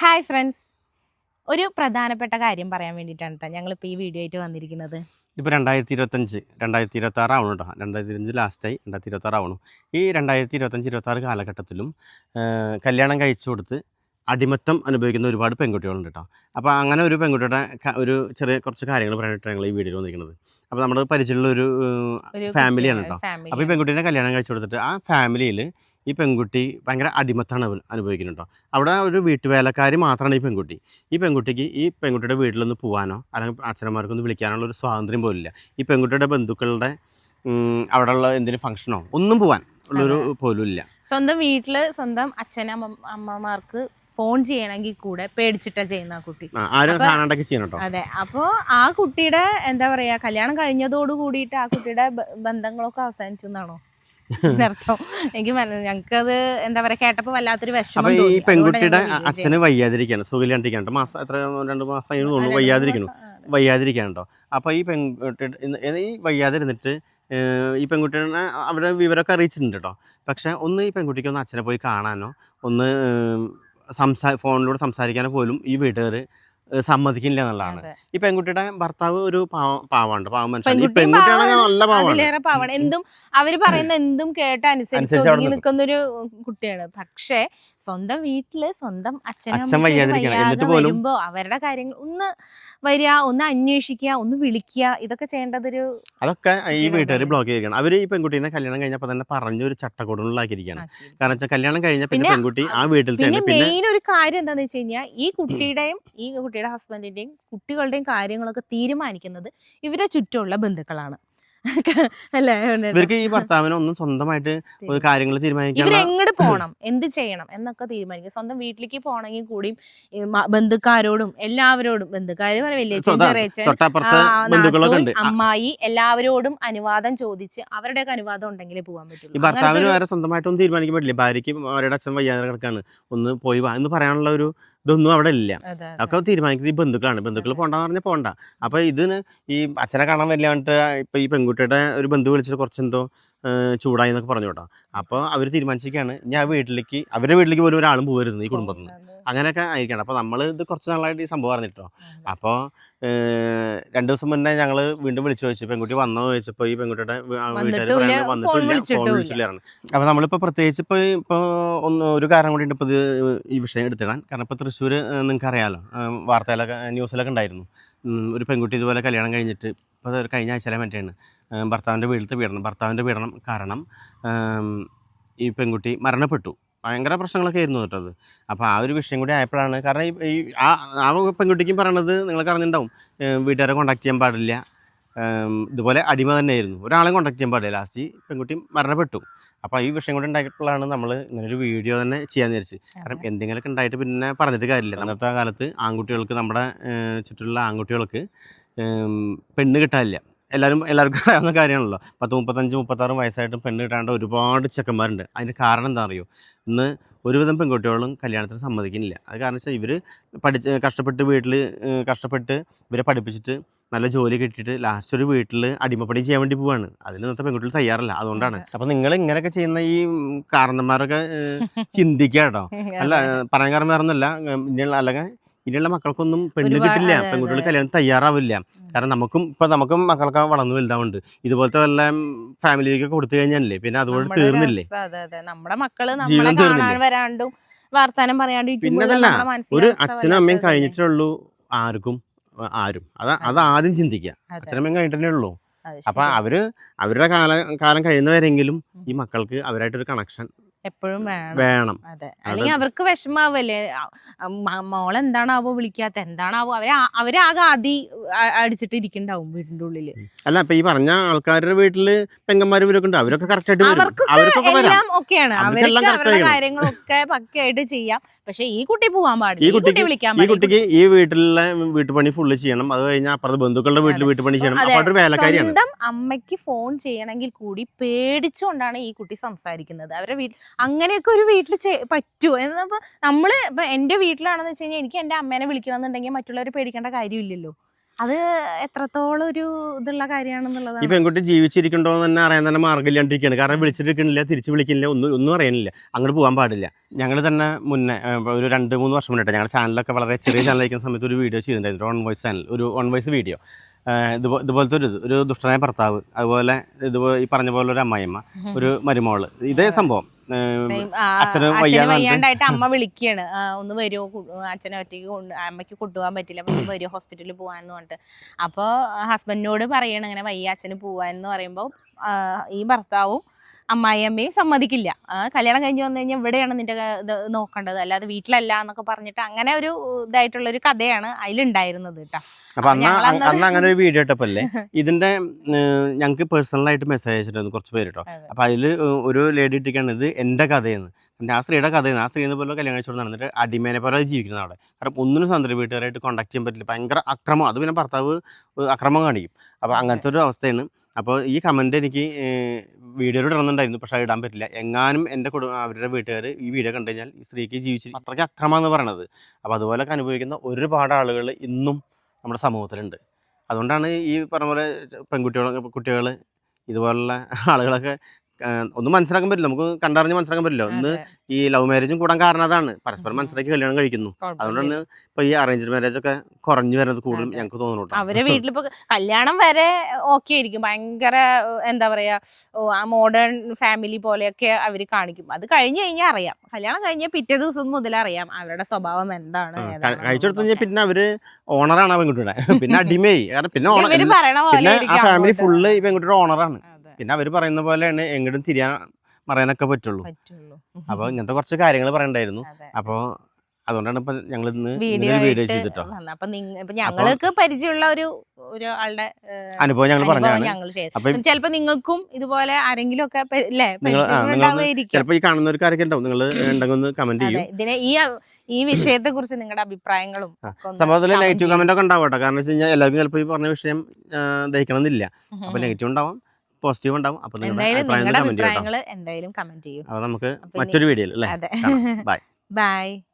Hi friends ഒരു പ്രധാനപ്പെട്ട കാര്യം പറയാൻ വേണ്ടിയിട്ടാണ് കേട്ടോ ഞങ്ങളിപ്പോൾ ഈ വീഡിയോ ആയിട്ട് വന്നിരിക്കുന്നത്. ഇപ്പോൾ രണ്ടായിരത്തി ഇരുപത്തഞ്ച് രണ്ടായിരത്തി ഇരുപത്തി ആറ് ആവണം കേട്ടോ രണ്ടായിരത്തി ഇരുപത്തഞ്ച് ലാസ്റ്റായി രണ്ടായിരത്തി ഇരുപത്തി ആറ് ആവണം. ഈ രണ്ടായിരത്തി ഇരുപത്തഞ്ച് ഇരുപത്തി ആറ് കാലഘട്ടത്തിലും കല്യാണം കഴിച്ചു കൊടുത്ത് അടിമത്തം അനുഭവിക്കുന്ന ഒരുപാട് പെൺകുട്ടികളുണ്ട് കേട്ടോ അപ്പോൾ അങ്ങനെ ഒരു പെൺകുട്ടിയുടെ ഒരു ചെറിയ കുറച്ച് കാര്യങ്ങൾ പറയാനായിട്ടാണ് ഞങ്ങൾ ഈ വീഡിയോയിൽ വന്നിരിക്കുന്നത്. അപ്പോൾ നമ്മുടെ പരിചയമുള്ള ഒരു ഫാമിലിയാണ് കേട്ടോ അപ്പോൾ ഈ പെൺകുട്ടീനെ കല്യാണം കഴിച്ചു കൊടുത്തിട്ട് ആ ഫാമിലിയിൽ ഈ പെൺകുട്ടി ഭയങ്കര അടിമത്താണ് അവൻ അനുഭവിക്കുന്നുണ്ടോ അവിടെ ഒരു വീട്ടുവേലക്കാരി മാത്രമാണ് ഈ പെൺകുട്ടി. ഈ പെൺകുട്ടിക്ക് ഈ പെൺകുട്ടിയുടെ വീട്ടിലൊന്ന് പോകാനോ അല്ലെങ്കിൽ അച്ഛനമാർക്കൊന്ന് വിളിക്കാനുള്ള ഒരു സ്വാതന്ത്ര്യം പോലില്ല ഈ പെൺകുട്ടിയുടെ ബന്ധുക്കളുടെ അവിടെയുള്ള എന്തെങ്കിലും ഫംഗ്ഷനോ ഒന്നും പോകാൻ ഉള്ളൊരു പോലും ഇല്ല. സ്വന്തം വീട്ടിൽ സ്വന്തം അച്ഛനമ്മ അമ്മമാർക്ക് ഫോൺ ചെയ്യണമെങ്കിൽ കൂടെ പേടിച്ചിട്ടാ ചെയ്യുന്ന ആ കുട്ടി. അതെ. അപ്പോ ആ കുട്ടിയുടെ എന്താ പറയാ കല്യാണം കഴിഞ്ഞതോട് കൂടിയിട്ട് ആ കുട്ടിയുടെ ബന്ധങ്ങളൊക്കെ അവസാനിച്ചു എന്നാണോ? എനിക്ക് ഞങ്ങൾക്കത് എന്താ പറയാ കേട്ടപ്പോ വല്ലാത്തൊരു വിഷമം ഈ പെൺകുട്ടിയുടെ അച്ഛന് വയ്യാതിരിക്കുകയാണ് സുഖമില്ലാണ്ടിരിക്കുകയാണ് മാസം എത്ര രണ്ട് മാസം ചെയ്യുന്നത്. തോന്നുന്നു വയ്യാതിരിക്കുന്നു. വയ്യാതിരിക്കുകയാണ് അപ്പോൾ ഈ പെൺകുട്ടിയുടെ ഈ വയ്യാതിരുന്നിട്ട് ഈ പെൺകുട്ടിയുടെ അവരുടെ വിവരമൊക്കെ അറിയിച്ചിട്ടുണ്ട് കേട്ടോ പക്ഷേ ഒന്ന് ഈ പെൺകുട്ടിക്ക് ഒന്ന് അച്ഛനെ പോയി കാണാനോ ഒന്ന് സംസാ ഫോണിലൂടെ സംസാരിക്കാനോ പോലും ഈ വീട്ടുകാർ സമ്മതിക്കില്ല എന്നുള്ളതാണ്. ഈ പെൺകുട്ടിയുടെ ഭർത്താവ് ഒരു പാവ പാവാണ്ട് പാവം മനുഷ്യൻ പെൺകുട്ടിയാണെങ്കിൽ. നല്ല പാവാണ് എന്തും അവർ പറയുന്ന എന്തും കേട്ട് അനുസരിച്ച് ഒതുങ്ങി. നിൽക്കുന്ന ഒരു കുട്ടിയാണ് പക്ഷേ സ്വന്തം വീട്ടിൽ സ്വന്തം അച്ഛനും അച്ഛൻ ഒരു വരുമ്പോ അവരുടെ കാര്യങ്ങൾ ഒന്ന് വരിക ഒന്ന് അന്വേഷിക്കുക ഒന്ന് വിളിക്കുക ഇതൊക്കെ ചെയ്യേണ്ടതൊരു അതൊക്കെ ഈ വീട്ടുകാർ. ബ്ലോക്ക് ചെയ്തിരിക്കണം അവർ ഈ പെൺകുട്ടീനെ കല്യാണം കഴിഞ്ഞപ്പോ തന്നെ പറഞ്ഞൊരു ചട്ടക്കൂടുകളിലാക്കിയിരിക്കുകയാണ് ആക്കി. കാരണം വെച്ചാൽ കല്യാണം കഴിഞ്ഞ പിന്നെ പെൺകുട്ടി ആ വീട്ടിൽ തന്നെ മെയിൻ ഒരു കാര്യം എന്താണെന്ന് വെച്ച് കഴിഞ്ഞാൽ ഈ കുട്ടിയുടെയും ഈ കുട്ടിയുടെ ഹസ്ബൻഡിന്റെയും കുട്ടികളുടെയും കാര്യങ്ങളൊക്കെ തീരുമാനിക്കുന്നത് ഇവരെ ചുറ്റുമുള്ള ബന്ധുക്കളാണ്. ഇവർക്ക് ഈ ഭർത്താവിനെ ഒന്നും സ്വന്തമായിട്ട് കാര്യങ്ങൾ പോകണം എന്ത് ചെയ്യണം എന്നൊക്കെ തീരുമാനിക്കും. സ്വന്തം വീട്ടിലേക്ക് പോകണമെങ്കിൽ കൂടിയും ബന്ധുക്കാരോടും എല്ലാവരോടും ബന്ധുക്കാര് വലിയ അമ്മായി എല്ലാവരോടും അനുവാദം ചോദിച്ച് അവരുടെയൊക്കെ അനുവാദം ഉണ്ടെങ്കിലേ പോകാൻ ഈ പറ്റുള്ളൂ ഭർത്താവിന് അങ്ങനത്തെ വേറെ സ്വന്തമായിട്ടൊന്നും തീരുമാനിക്കാൻ പറ്റില്ല. ഭാര്യയ്ക്ക് അവരുടെ അച്ഛൻ വയ്യാതെ കിടക്കാണ്. ഒന്ന് പോയി വാ എന്ന് പറയാനുള്ള ഒരു ഇതൊന്നും അവിടെ ഇല്ല. അതൊക്കെ. ഒക്കെ തീരുമാനിക്കുന്നത് ഈ ബന്ധുക്കളാണ്. ബന്ധുക്കൾ പോണ്ടെന്ന് പറഞ്ഞാൽ പോണ്ട. അപ്പൊ ഇതിന് ഈ അച്ഛനെ കാണാൻ വല്ലാണ്ട് ഇപ്പൊ ഈ പെൺകുട്ടിയുടെ ഒരു ബന്ധു വിളിച്ചിട്ട് കുറച്ചെന്തോ ചൂടായി എന്നൊക്കെ പറഞ്ഞു കേട്ടോ. അപ്പോൾ അവർ തീരുമാനിച്ചിരിക്കുകയാണ് ഞാൻ വീട്ടിലേക്ക് അവരുടെ വീട്ടിലേക്ക് പോലും ഒരാളും പോകരുത് ഈ കുടുംബത്തിൽ നിന്ന്. അങ്ങനെയൊക്കെ ആയിരിക്കണം അപ്പോൾ നമ്മൾ ഇത് കുറച്ച് നാളായിട്ട് ഈ സംഭവം അറിഞ്ഞിട്ടോ. അപ്പോൾ രണ്ട് ദിവസം മുന്നേ ഞങ്ങൾ വീണ്ടും വിളിച്ചു ചോദിച്ചു പെൺകുട്ടി വന്നോ? ചോദിച്ചപ്പോൾ ഈ പെൺകുട്ടിയുടെ വീട്ടുകാർ വന്നിട്ടില്ല ഫോൺ വിളിച്ചില്ലായിരുന്നു അപ്പോൾ നമ്മളിപ്പോൾ പ്രത്യേകിച്ച് ഇപ്പോൾ ഇപ്പോൾ ഒന്ന് ഒരു കാരണം കൂടി ഇപ്പോൾ ഇത് ഈ വിഷയം എടുത്തിടാൻ. കാരണം ഇപ്പോൾ തൃശ്ശൂർ നിങ്ങൾക്ക് അറിയാമല്ലോ വാർത്തയിലൊക്കെ ന്യൂസിലൊക്കെ ഉണ്ടായിരുന്നു. ഒരു പെൺകുട്ടി ഇതുപോലെ കല്യാണം കഴിഞ്ഞിട്ട് ഇപ്പോൾ കഴിഞ്ഞ ആഴ്ചയിലെ മറ്റേണ് ഭർത്താവിന്റെ വീട്ടിലത്തെ പീഡനം ഭർത്താവിന്റെ പീഡനം കാരണം ഈ പെൺകുട്ടി മരണപ്പെട്ടു. ഭയങ്കര പ്രശ്നങ്ങളൊക്കെ ആയിരുന്നു കേട്ടത് അപ്പോൾ ആ ഒരു വിഷയം കൂടി ആയപ്പോഴാണ് കാരണം ഈ- ഈ ആ ആ പെൺകുട്ടിക്കും പറയണത് നിങ്ങൾക്ക് അറിഞ്ഞിട്ടുണ്ടാവും വീട്ടുകാരെ കോണ്ടാക്ട് ചെയ്യാൻ പാടില്ല. ഇതുപോലെ അടിമ തന്നെയായിരുന്നു. ഒരാളെ കോണ്ടാക്ട് ചെയ്യാൻ പാടില്ല. ലാസ്റ്റ് പെൺകുട്ടി മരണപ്പെട്ടു. അപ്പോൾ ഈ വിഷയം കൂടി ഉണ്ടായപ്പോഴാണ് നമ്മൾ ഇങ്ങനൊരു വീഡിയോ തന്നെ ചെയ്യാൻ വിചാരിച്ച്. കാരണം എന്തെങ്കിലുമൊക്കെ ഉണ്ടായിട്ട് പിന്നെ പറഞ്ഞിട്ട് കാര്യമില്ല. അന്നത്തെ കാലത്ത് ആൺകുട്ടികൾക്ക് നമ്മുടെ ചുറ്റുള്ള ആൺകുട്ടികൾക്ക് പെണ്ണ് കിട്ടാനില്ല. എല്ലാവരും എല്ലാവർക്കും അറിയാവുന്ന കാര്യമാണല്ലോ. പത്ത് മുപ്പത്തഞ്ച് മുപ്പത്താറ് വയസ്സായിട്ടും പെണ്ണ് കിട്ടാണ്ട് ഒരുപാട് ചെക്കന്മാരുണ്ട്. അതിന് കാരണം എന്താ അറിയോ ഇന്ന് ഒരുവിധം പെൺകുട്ടികളും കല്യാണത്തിന് സമ്മതിക്കുന്നില്ല. അത് കാരണം വെച്ചാൽ ഇവർ പഠിച്ച് കഷ്ടപ്പെട്ട് വീട്ടിൽ കഷ്ടപ്പെട്ട് ഇവരെ പഠിപ്പിച്ചിട്ട് നല്ല ജോലി കിട്ടിയിട്ട് ലാസ്റ്റ് ഒരു വീട്ടിൽ അടിമപ്പണി ചെയ്യാൻ വേണ്ടി പോവാണ്. അതിന് ഇന്നത്തെ പെൺകുട്ടികൾ തയ്യാറല്ല. അതുകൊണ്ടാണ്. അപ്പം നിങ്ങൾ ഇങ്ങനെയൊക്കെ ചെയ്യുന്ന ഈ കാരണന്മാരൊക്കെ ചിന്തിക്കാം ചിന്തിക്കുക കേട്ടോ അല്ല പറയാൻ കാരണം വേറെ ഒന്നുമല്ല ഏഹ്, ഇനിയുള്ള അല്ലെങ്കിൽ ഇനിയുള്ള മക്കൾക്കൊന്നും പെണ്ണ് കിട്ടില്ല പെൺകുട്ടികൾ കല്യാണം തയ്യാറാവില്ല. കാരണം നമുക്കും ഇപ്പൊ നമുക്കും മക്കൾക്ക് വളർന്നു വലുതാവുണ്ട്. ഇതുപോലത്തെ വല്ല ഫാമിലിയിലേക്ക് കൊടുത്തു കഴിഞ്ഞാലേ പിന്നെ അതുകൊണ്ട് നമ്മുടെ തീർന്നില്ലേ? പിന്നതല്ല നമ്മുടെ മക്കൾ വർത്താനം പറയാണ്ട് പിന്നെ അതല്ല, ഒരു അച്ഛനും അമ്മയും കഴിഞ്ഞിട്ടുള്ളൂ ആർക്കും ആരും. അത് അത്. ആദ്യം ചിന്തിക്കാം. അച്ഛനും അമ്മയും കഴിഞ്ഞിട്ടേ ഉള്ളൂ. അപ്പൊ അവർ അവരുടെ കാലം കാലം കഴിയുന്നവരെങ്കിലും ഈ മക്കൾക്ക് അവരായിട്ടൊരു കണക്ഷൻ എപ്പോഴും വേണം. വേണം. അതെ. അല്ലെങ്കിൽ അവർക്ക് വിഷമാവല്ലേ. മോളെന്താണാവോ വിളിക്കാത്ത? എന്താണാവോ? അവരെ അവരാകെ ആദി അടിച്ചിട്ട് ഇരിക്കണ്ടാവും വീടിന്റെ ഉള്ളിൽ അല്ല ഇപ്പൊ ഈ പറഞ്ഞ ആൾക്കാരുടെ വീട്ടിൽ പെങ്ങന്മാരും ഇവരൊക്കെ ഉണ്ട്. അവരൊക്കെ കറക്റ്റ് ആയിട്ട് എല്ലാം അവർക്ക് അവരുടെ കാര്യങ്ങളൊക്കെ പക്കയായിട്ട് ചെയ്യാം. പക്ഷെ ഈ കുട്ടി പോവാൻ പാടില്ല. ഈ കുട്ടി വിളിക്കാൻ ഈ കുട്ടിക്ക് ഈ വീട്ടിലെ വീട്ടുപണി ഫുള്ള് ചെയ്യണം. അത് കഴിഞ്ഞാൽ അപ്പുറത്ത് ബന്ധുക്കളുടെ വീട്ടിൽ വീട്ടുപണി ചെയ്യണം. അപ്പൊ വേലക്കാരിയാണ്. സ്വന്തം അമ്മയ്ക്ക് ഫോൺ ചെയ്യണമെങ്കിൽ കൂടി പേടിച്ചുകൊണ്ടാണ് ഈ കുട്ടി സംസാരിക്കുന്നത്. അവരുടെ വീട്ടിൽ അങ്ങനെയൊക്കെ ഒരു വീട്ടിൽ പറ്റുമോ എന്നപ്പോ നമ്മൾ ഇപ്പൊ എന്റെ വീട്ടിലാണെന്ന് വെച്ച് കഴിഞ്ഞാൽ എനിക്ക് എന്റെ അമ്മേനെ വിളിക്കണം എന്നുണ്ടെങ്കിൽ മറ്റുള്ളവർ പേടിക്കേണ്ട കാര്യമില്ലല്ലോ. അത് എത്രത്തോളം ഒരു ഇതുള്ള ഈ കാര്യമാണെന്നുള്ളതാണ് പെൺകുട്ടി ജീവിച്ചിരിക്കണ്ടോ എന്ന് തന്നെ അറിയാൻ തന്നെ മാർഗമില്ലാണ്ടിരിക്കുകയാണ് കാരണം വിളിച്ചിട്ടിരിക്കണില്ല തിരിച്ചു വിളിക്കുന്നില്ല ഒന്നും ഒന്നും അറിയാനില്ല അങ്ങോട്ട് പോകാൻ പാടില്ല. ഞങ്ങൾ തന്നെ മുന്നേ ഒരു രണ്ട് മൂന്ന് വർഷം മുന്നേ ഞങ്ങളുടെ ചാനലൊക്കെ വളരെ ചെറിയ ചാനലായിരിക്കുന്ന സമയത്ത് ഒരു വീഡിയോ ചെയ്തിട്ടുണ്ടായിരുന്നു ഓൺ വോയിസ് ചാനൽ ഒരു ഓൺ വോയിസ് വീഡിയോ ഇതുപോലെ ഇതുപോലത്തെ ഒരു ഒരു ദുഷ്ടനായ ഭർത്താവ് അതുപോലെ ഇതുപോലെ ഈ പറഞ്ഞ പോലെ ഒരു അമ്മായിമ്മ ഒരു മരുമോൾ. ഇതേ സംഭവം. അച്ഛന് വയ്യാണ്ടായിട്ട് അമ്മ വിളിക്കുകയാണ് ഒന്ന് വരുമോ അച്ഛനെ ഒറ്റയ്ക്ക് കൊണ്ട് അമ്മയ്ക്ക് കൊണ്ടുപോകാൻ പറ്റില്ല. അപ്പൊ വരുമോ ഹോസ്പിറ്റലിൽ പോകാന്ന് പറഞ്ഞിട്ട്. അപ്പോൾ ഹസ്ബൻഡിനോട് പറയണം ഇങ്ങനെ വയ്യ അച്ഛന് പോവാന്ന് പറയുമ്പോൾ ഈ ഭർത്താവും അമ്മായിയമ്മയും സമ്മതിക്കില്ല. കല്യാണം കഴിഞ്ഞ് വന്നു കഴിഞ്ഞാൽ ഇവിടെയാണ് നിന്റെ ഇത് നോക്കേണ്ടത്. അല്ലാതെ വീട്ടിലല്ല എന്നൊക്കെ പറഞ്ഞിട്ട് അങ്ങനെ ഒരു ഇതായിട്ടുള്ള ഒരു കഥയാണ് അതിലുണ്ടായിരുന്നത് കേട്ടോ. അപ്പൊ അന്ന് അന്ന് അങ്ങനെ ഒരു വീഡിയോ ഇട്ടപ്പല്ലേ? ഇതിന്റെ ഞങ്ങൾക്ക് പേഴ്സണലായിട്ട് മെസ്സേജ് അയച്ചിട്ടുണ്ട് കുറച്ച് പേര് കേട്ടോ. അപ്പൊ അതിൽ ഒരു ലേഡി ഇട്ടിക്കാണ് ഇത് എന്റെ കഥയെന്ന് ആ സ്ത്രീയുടെ കഥയെന്ന് ആ സ്ത്രീ പോലെ കല്യാണം കഴിച്ചോണ്ട് നടന്നിട്ട് അടിമേനെ പോലെ ജീവിക്കുന്നത് അവിടെ. കാരണം ഒന്നിനും സ്വന്തം വീട്ടുകാരായിട്ട് കോണ്ടാക്ട് ചെയ്യാൻ പറ്റില്ല. ഭയങ്കര അക്രമം. അത് പിന്നെ ഭർത്താവ് അക്രമം കാണിക്കും. അപ്പൊ അങ്ങനത്തെ ഒരു അവസ്ഥയാണ്. അപ്പോൾ ഈ കമന്റ് എനിക്ക് വീഡിയോയിൽ ഇടണമെന്നുണ്ടായിരുന്നു. പക്ഷേ ഇടാൻ പറ്റില്ല. എങ്ങാനും എന്റെ കുടുംബം അവരുടെ വീട്ടുകാർ ഈ വീഡിയോ കണ്ടു കഴിഞ്ഞാൽ ഈ സ്ത്രീക്ക് ജീവിച്ച് അത്രയ്ക്ക് അക്രമം എന്ന് പറയണത്. അപ്പോൾ അതുപോലൊക്കെ അനുഭവിക്കുന്ന ഒരുപാട് ആളുകൾ ഇന്നും നമ്മുടെ സമൂഹത്തിലുണ്ട്. അതുകൊണ്ടാണ് ഈ പറഞ്ഞ പോലെ പെൺകുട്ടികൾ കുട്ടികൾ ഇതുപോലുള്ള ആളുകളൊക്കെ ഒന്നും മനസ്സിലാക്കാൻ പറ്റില്ല. നമുക്ക് കണ്ടറിഞ്ഞ് മനസ്സിലാക്കാൻ പറ്റില്ല. ഒന്ന് ഈ ലവ് മാരേജും കൂടാൻ കാരണം അതാണ്. പരസ്പരം. മനസ്സിലാക്കി കല്യാണം കഴിക്കുന്നു. അതുകൊണ്ടാണ് ഇപ്പൊ ഈ അറേഞ്ച്ഡ് മാരേജ് ഒക്കെ കുറഞ്ഞു വരുന്നത് കൂടുതലും. ഞങ്ങൾക്ക് തോന്നുന്നു. അവരെ വീട്ടിലിപ്പോ കല്യാണം വരെ ഓക്കെ ആയിരിക്കും. ഭയങ്കര എന്താ പറയാ ആ മോഡേൺ ഫാമിലി പോലെയൊക്കെ അവർ കാണിക്കും. അത് കഴിഞ്ഞു കഴിഞ്ഞാൽ അറിയാം. കല്യാണം കഴിഞ്ഞ പിറ്റേ ദിവസം മുതൽ അറിയാം അവരുടെ സ്വഭാവം എന്താണ് കഴിച്ചെടുത്ത് കഴിഞ്ഞാൽ പിന്നെ അവർ ഓണറാണ് ആ പെൺകുട്ടിയുടെ. പിന്നെ അടിമയായി. കാരണം പിന്നെ പിന്നെ ആ ഫാമിലി. ഫുള്ള് ഈ പെൺകുട്ടിയുടെ ഓണറാണ് പിന്നെ അവർ പറയുന്ന പോലെയാണ് എങ്ങോട്ടും തിരിയാൻ പറയാനൊക്കെ പറ്റുള്ളൂ. പറ്റുള്ളൂ. അപ്പൊ ഇങ്ങനത്തെ കുറച്ച് കാര്യങ്ങൾ പറയണ്ടായിരുന്നു. അപ്പോൾ അപ്പൊ അതുകൊണ്ടാണ് ഇപ്പൊ ഞങ്ങൾ ഇന്ന് വീഡിയോ ചെയ്തിട്ടോ. ഞങ്ങൾക്ക് പരിചയമുള്ള ഒരു ഒരു ആളുടെ അനുഭവം ഞങ്ങൾ പറഞ്ഞു പറഞ്ഞാണ് ചിലപ്പോ നിങ്ങൾക്കും ഇതുപോലെ ആരെങ്കിലും ഒക്കെ ചിലപ്പോ ഈ കാണുന്നവർക്കാരൊക്കെ ഉണ്ടാവും? നിങ്ങൾ ഉണ്ടെങ്കിൽ ഒന്ന് കമന്റ് ചെയ്യും. ഇതിനെ ഈ ഈ വിഷയത്തെ കുറിച്ച് നിങ്ങളുടെ അഭിപ്രായങ്ങളും സംഭവത്തിൽ നെഗറ്റീവ്. കമന്റ് ഒക്കെ ഉണ്ടാവും കേട്ടോ. കാരണം വെച്ച് കഴിഞ്ഞാൽ എല്ലാവർക്കും ചിലപ്പോൾ ഈ പറഞ്ഞ വിഷയം ദഹിക്കണമെന്നില്ല. അപ്പൊ നെഗറ്റീവ് ഉണ്ടാവും. പോസിറ്റീവ് ഉണ്ടാവും. അപ്പൊ നിങ്ങളുടെ അഭിപ്രായങ്ങൾ എന്തായാലും കമന്റ് ചെയ്യൂ. അപ്പൊ നമുക്ക് മറ്റൊരു വീഡിയോയിൽ അല്ലേ? കാണാം. ബൈ.